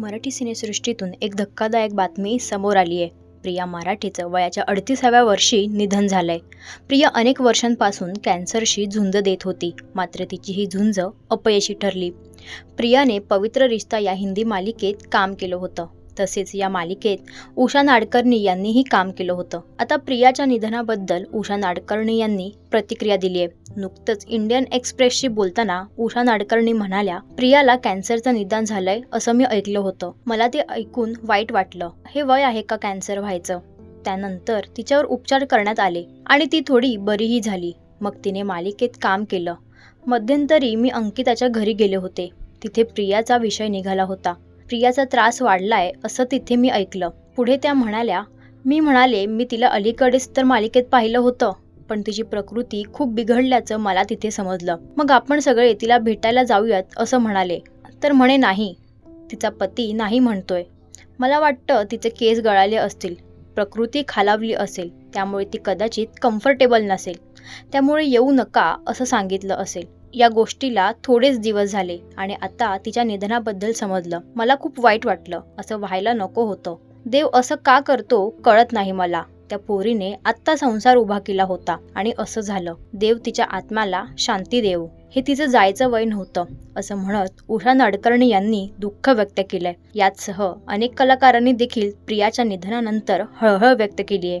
मराठी सिनेसृष्टीतून एक धक्कादायक बातमी समोर आली आहे प्रिया मराठीचं वयाच्या अडतीसाव्या वर्षी निधन झालंय. प्रिया अनेक वर्षांपासून कॅन्सरशी झुंज देत होती मात्र तिची ही झुंज अपयशी ठरली. प्रियाने पवित्र रिश्ता या हिंदी मालिकेत काम केलं होतं. तसेच या मालिकेत उषा नाडकर्णी यांनीही काम केलं होतं. आता प्रियाच्या निधनाबद्दल उषा नाडकर्णी यांनी प्रतिक्रिया दिली आहे. नुकतंच इंडियन एक्सप्रेसशी बोलताना उषा नाडकर्णी म्हणाल्या प्रियाला कॅन्सरचं निदान झालंय असं मी ऐकलं होतं. मला ते ऐकून वाईट वाटलं. हे वय आहे का कॅन्सर व्हायचं? त्यानंतर तिच्यावर उपचार करण्यात आले आणि ती थोडी बरीही झाली. मग तिने मालिकेत काम केलं. मध्यंतरी मी अंकिताच्या घरी गेले होते. तिथे प्रियाचा विषय निघाला होता. प्रियाचा त्रास वाढलाय असं तिथे मी ऐकलं. पुढे त्या म्हणाल्या मी म्हणाले मी तिला अलीकडेच तर मालिकेत पाहिलं होतं पण तिची प्रकृती खूप बिघडल्याचं मला तिथे समजलं. मग आपण सगळे तिला भेटायला जाऊयात असं म्हणाले. तर म्हणे नाही तिचा पती नाही म्हणतोय. मला वाटतं तिचे केस गळाले असतील प्रकृती खालावली असेल त्यामुळे ती कदाचित कम्फर्टेबल नसेल. त्यामुळे येऊ नका असं सांगितलं असेल. या गोष्टीला थोडेच दिवस झाले आणि आता तिच्या निधनाबद्दल समजलं. मला खूप वाईट वाटलं. असं व्हायला नको होतं. देव असं का करतो कळत नाही मला. त्या पोरीने आत्ता संसार उभा केला होता आणि असं झालं. देव तिच्या आत्म्याला शांती देव. हे तिचं जायचं वय नव्हतं असं म्हणत उषा नाडकर्णी यांनी दुःख व्यक्त केलंय. याचसह अनेक कलाकारांनी देखील प्रियाच्या निधनानंतर हळहळ व्यक्त केली आहे